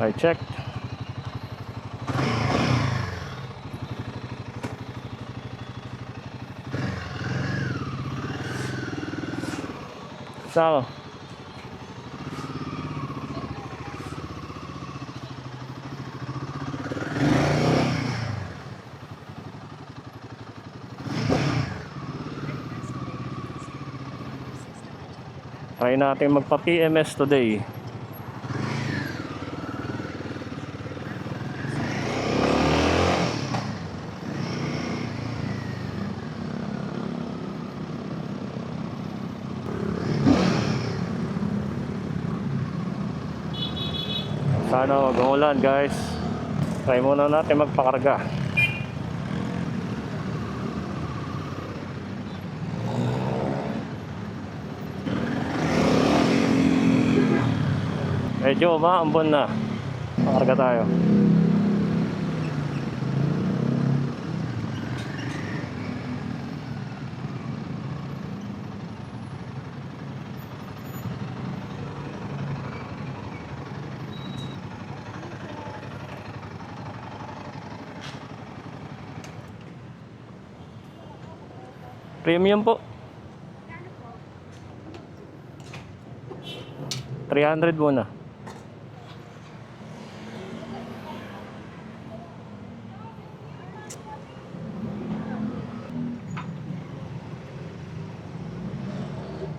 I checked. Ako? Try natin magpa-PMS today. Sana wag umulan guys. Try muna natin magpakarga. Medyo umaambon na. Pakarga tayo. Premium po. 300 muna.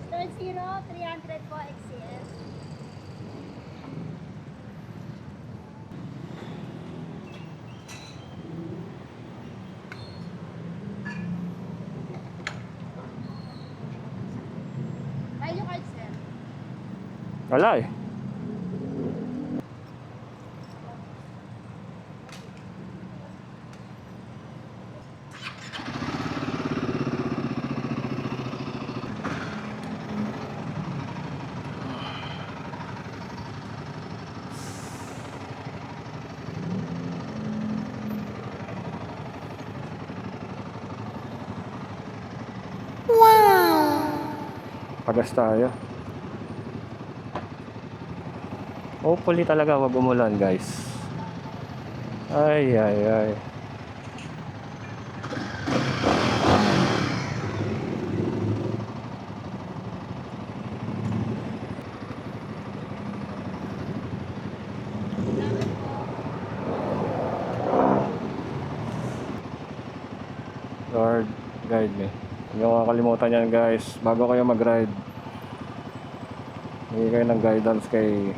Star Zero, 300 po XCS. Kaya yung card, sir. Wala eh. Pagas tayo. Hopefully talaga wag umulan guys. Ay ay ay. Lord, guide me. Huwag niyo kakalimutan yan guys. Bago kayo mag-ride. Hindi kayo ng guidance kay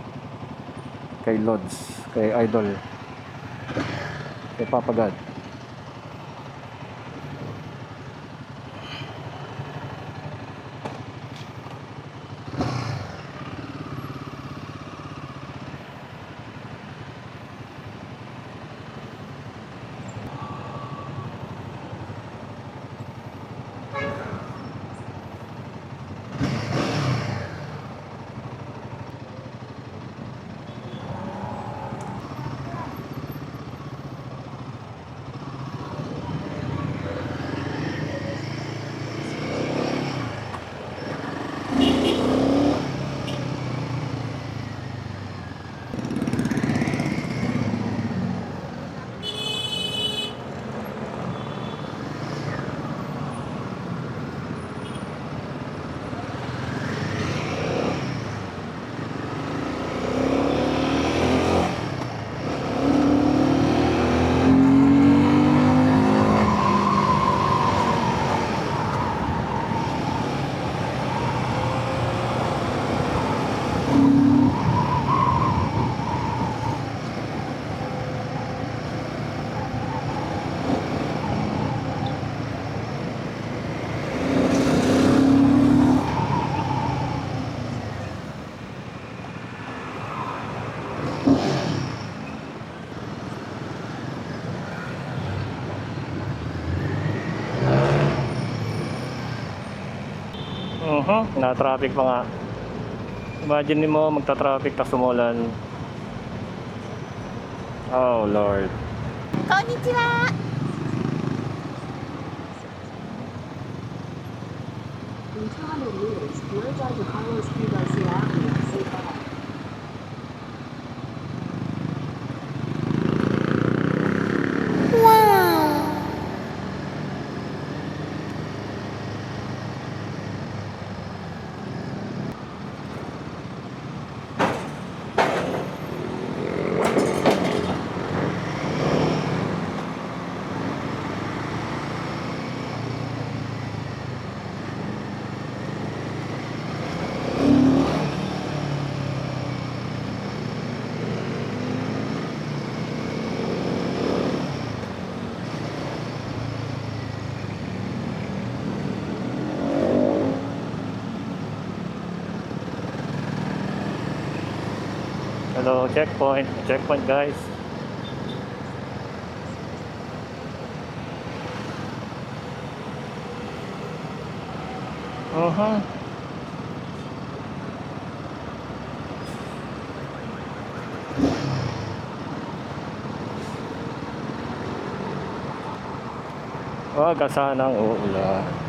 kay Lods, kay Idol, kay Papa God. Mhm, na-traffic pa nga. Imagine mo magta-traffic tapos umulan. Oh Lord. Konnichiwa! In 200 meters, merge onto Carlos P. Hello, checkpoint. Checkpoint, guys. Uh-huh. Wag ka sanang uulan.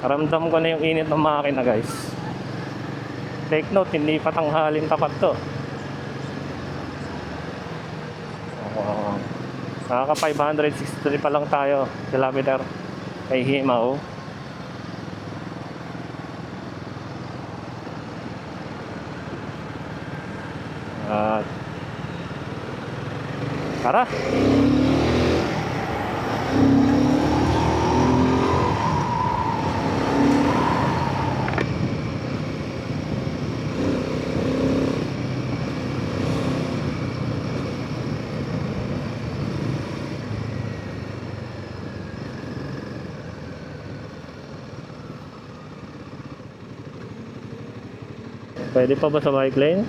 Ramdam ko na yung init ng makina guys. Take note, hindi pa tanghalin tapat to. Oo. Nakaka 563 pa lang tayo kilometer kay Himaw. At Tara! Pwede pa ba sa bike lane?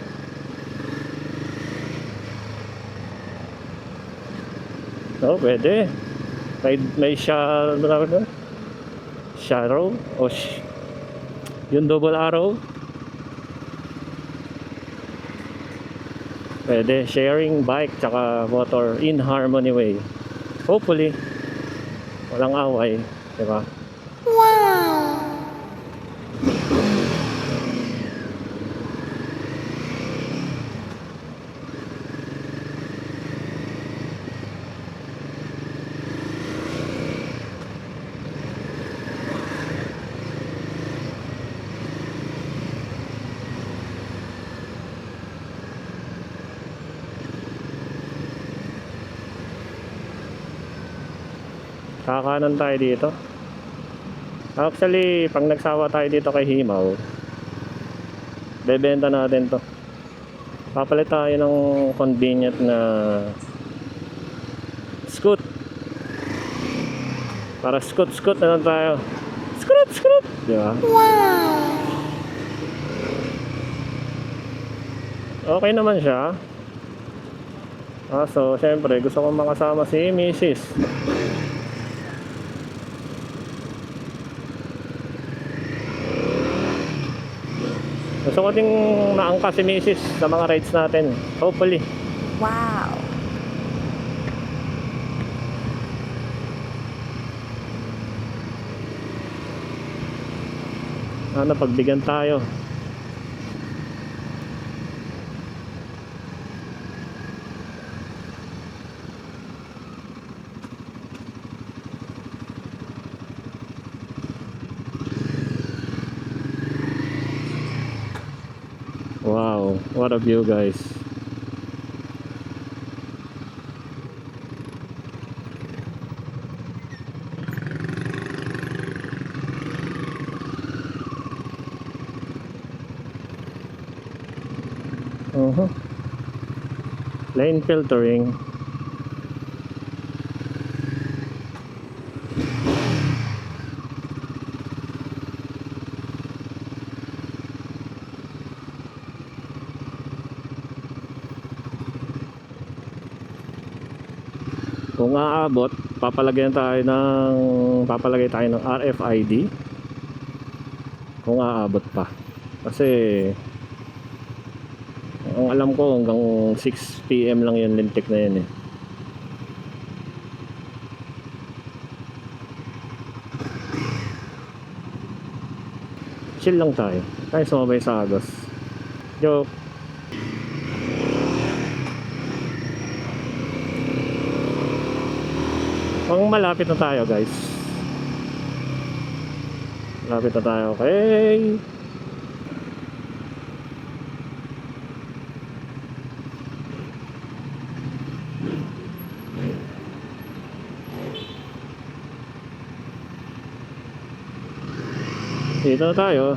Oo, pwede. May, may doon? Shadow? O sh- yung double arrow? Pwede. Sharing bike tsaka motor in harmony way. Hopefully, walang away. Diba? Kakanan tayo dito. Actually, pag nagsawa tayo dito kay Himaw, bebenta natin to. Papalit tayo ng convenient na scoot. Para scoot-scoot na lang tayo. Scoot, scoot! Di ba? Okay naman siya. Ah, so, syempre, gusto kong makasama si Mrs. Gusto ko ding maangka si Mrs. sa mga rides natin. Hopefully. Wow. Sana pagbigyan tayo. Wow, what a view guys. Uh-huh. Lane filtering. Kung aabot, papalagyan tayo ng papalagay tayo ng RFID. Kung aabot pa. Kasi ang alam ko hanggang 6 PM lang yung lintik na yun eh. Chill lang tayo. Tayo sumabay sa Agos. Joke. Pang malapit na tayo guys. Malapit na tayo. Okay. Dito na tayo.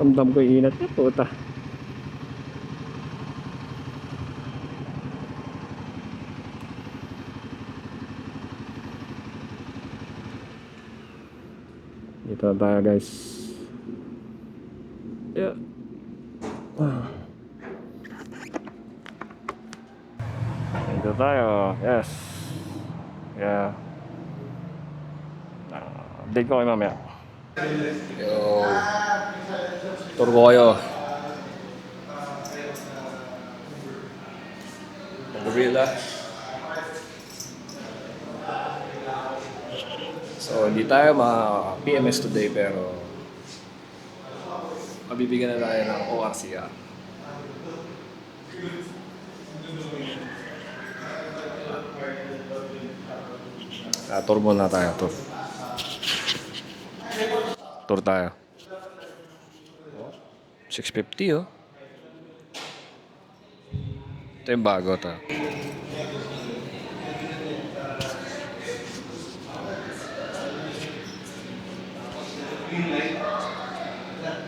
Ramdam ko inat niya, puta. Dito na tayo guys. Yeah. Dito tayo. Yes. Yeah. Uh, update ko kayo mamaya. Yo. Tour ko kayo. Gorilla. So, hindi tayo ma-PMS today pero mabibigyan na tayo ng ORCR. Ah, tour muna tayo. Tour. Tour tayo. 650 oh. Ito yung bago to. green line. That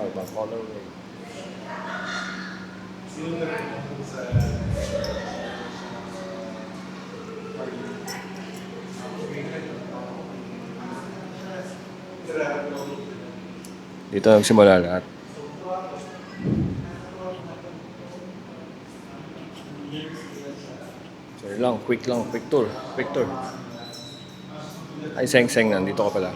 Oh, my color. Silver. Dito nagsimula lahat. Sorry lang, quick lang, quick tour, quick tour. Ay, seng-seng, nandito ka pala.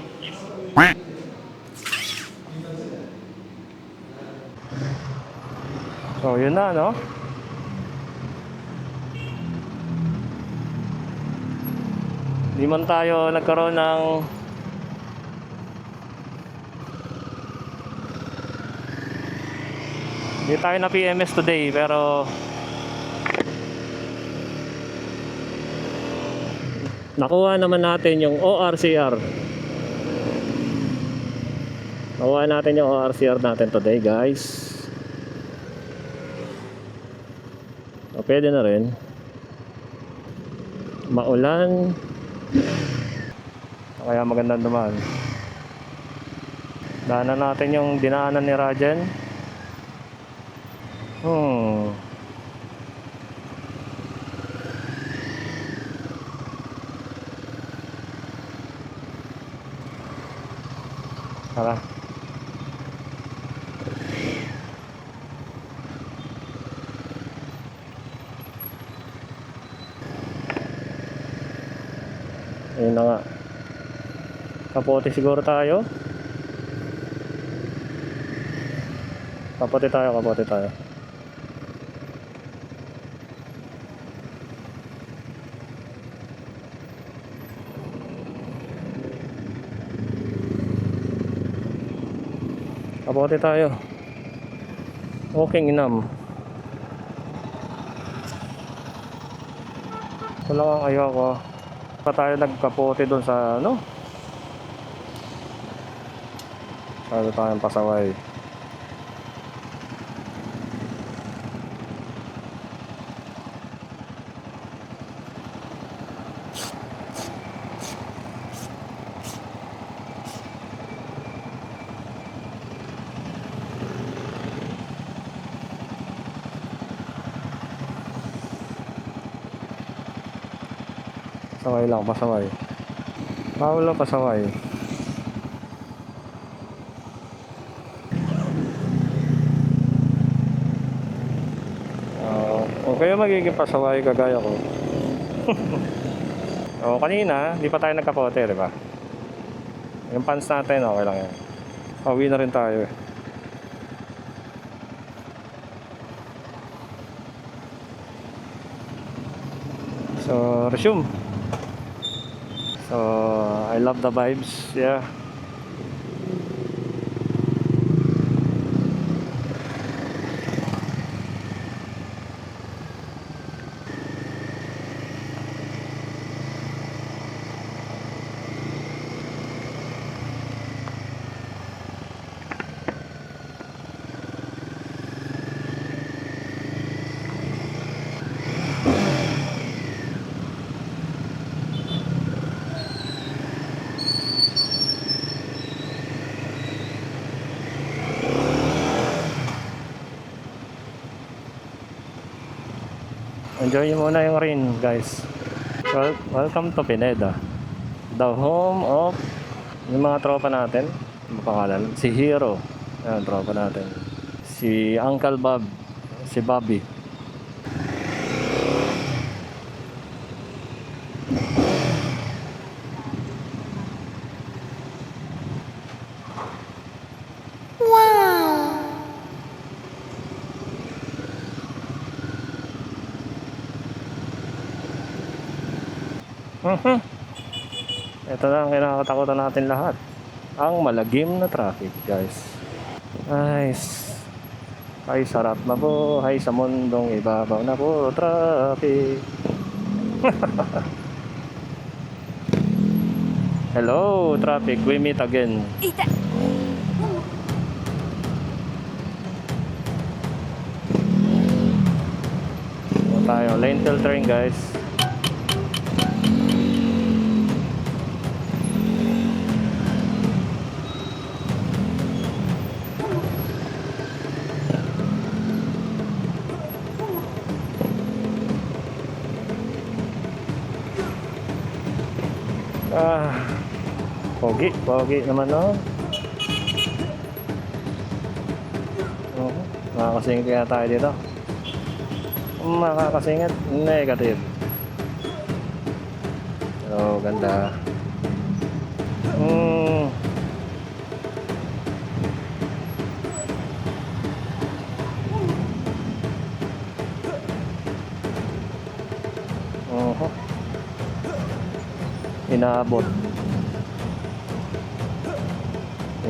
So, yun na, no? Di man tayo nagkaroon ng Hindi tayo na PMS today pero Nakuha naman natin yung ORCR. Nakuha natin yung ORCR natin today, guys. O, pwede na rin. Maulan. Kaya magandang dumaan. Daanan natin yung dinaanan ni Rajan. Hmm. Tara. Ayun na nga. Kapote siguro tayo. Kapote tayo, kapote tayo. Kapote tayo. Okay, inam. Ito lang ang ayaw ko pa tayo nagkapote doon sa ano Sabi tayong pasaway Pasaway lang, pasaway. Bawal pasaway. Uh, o kaya magiging pasaway kagaya ko. o kanina, di pa tayo nagkapote, di ba? Yung pants natin, okay lang yan. Pauwi na rin tayo eh. So, resume. So, I love the vibes. Yeah. Enjoy nyo muna yung rain, guys. Well, welcome to Pineda. The home of yung mga tropa natin. Ba pangalan? Si Hero. Ayan, tropa natin. Si Uncle Bob. Si Bobby. Mhm. Ito na ang kinakatakutan natin lahat. Ang malagim na traffic, guys. Nice. Ay, sarap na buhay sa mundong ibabaw na puro traffic. Hello, traffic. We meet again. Ito tayo. Lane filtering, guys. Pogi, pogi naman no. Oo, makakasingit kaya tayo dito. Makakasingit, negative. Oh, ganda. Hmm. Oho. Inaabot.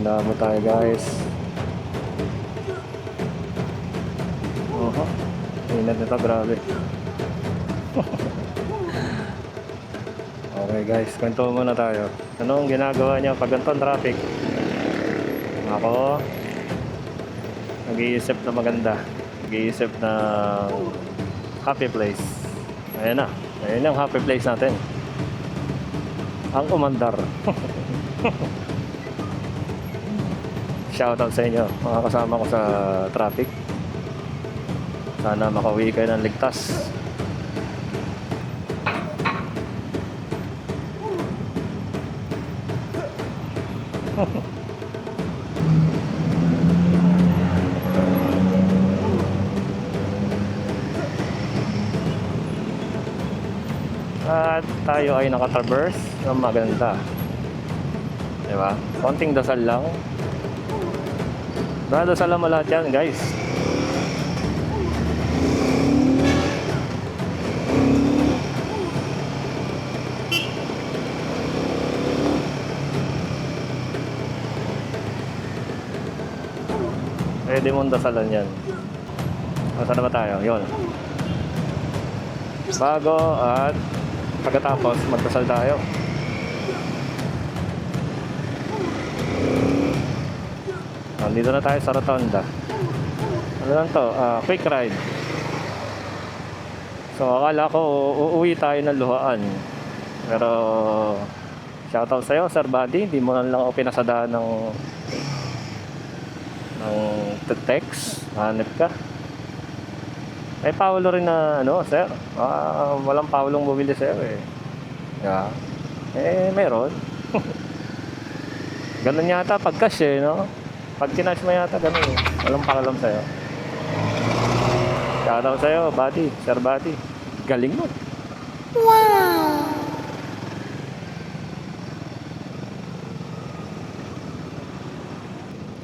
Inaabot tayo guys. Oho. Inat nito, grabe. okay guys, kwento muna tayo. Anong ginagawa niya pag ganito traffic? Ako, nag-iisip na maganda. Nag-iisip na happy place. Ayan na. Ayan yung happy place natin ang umandar. Shoutout sa inyo, mga kasama ko sa traffic. Sana makauwi kayo ng ligtas. At tayo ay nakatraverse ng maganda. Di ba? Konting dasal lang. Dadasalan mo lahat yan, guys. Pwede mong dasalan yan. Masa na ba tayo? Yun. Bago at pagkatapos magdasal tayo. Nandito na tayo sa Rotonda. Ano lang to? Ah, quick ride. So akala ko uuwi tayo ng luhaan. Pero shoutout sa'yo, Sir Buddy. Di mo lang ako pinasadaan ng ng text. Hanip ka. May Paolo rin na ano, sir. Ah, walang Paolong bumili sa'yo eh. Yeah. Eh, meron. ganun yata pag cash eh, no? Pag kinash mo yata, ganun eh. Walang pakalam sa'yo. Shoutout sa'yo, buddy. Sir buddy. Galing mo. Wow!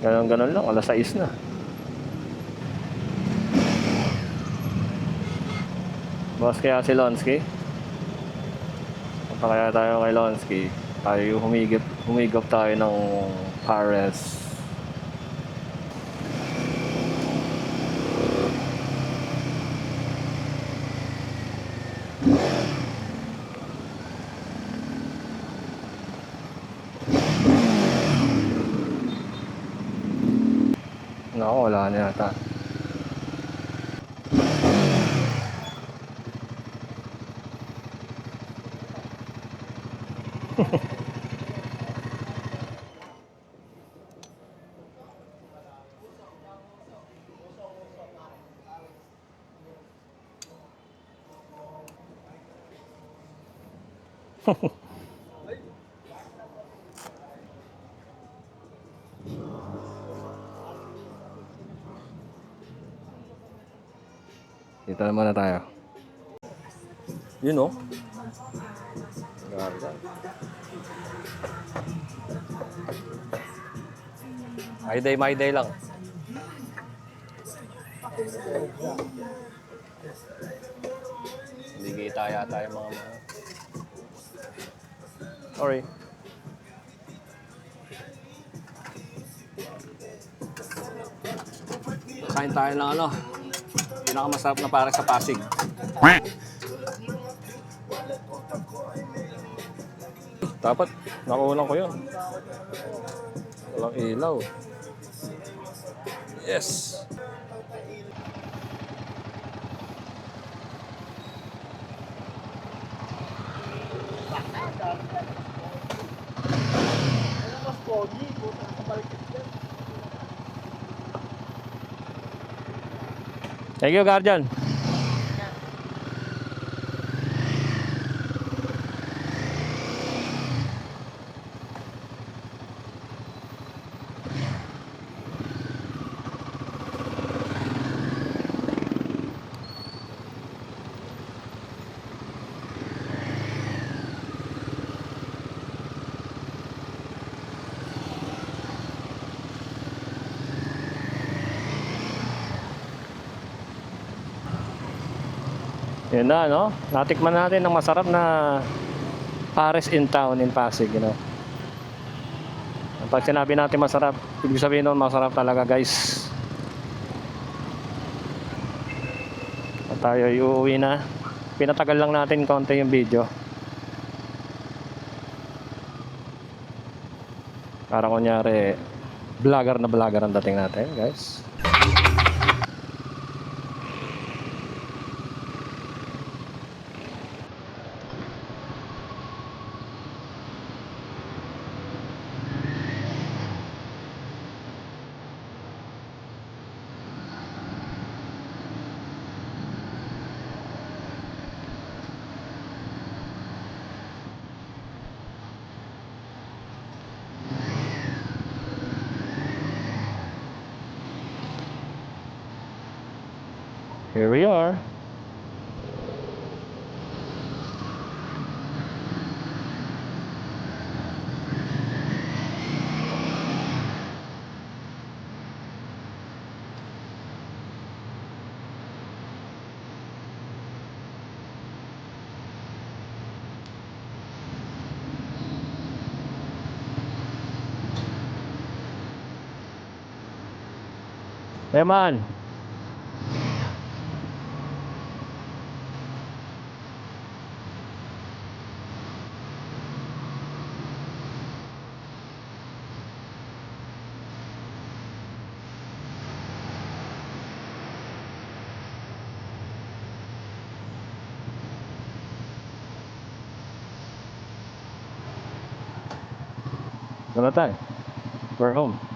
Ganon-ganon lang. Alas 6 na. Boss kaya si Lonsky? Punta kaya tayo kay Lonsky. Tayo humigip, humigop tayo ng Pares. Naku, wala na yata. Dito na muna tayo. Yun oh. Ka. My day, my day lang. Hindi kita yata yung mga mga... Sorry. Kain tayo ng ano, pinakamasarap na para sa Pasig. Dapat, nakulang ko yun. Walang ilaw. Yes! Thank you guardian Yun na, no? Natikman natin ng masarap na Paris in town in Pasig, you know. Pag sinabi natin masarap, ibig sabihin nun masarap talaga, guys. At tayo ay uuwi na. Pinatagal lang natin konti yung video. Para kunyari, vlogger na vlogger ang dating natin, guys. Here we are. Hey man. Na tayo. We're home.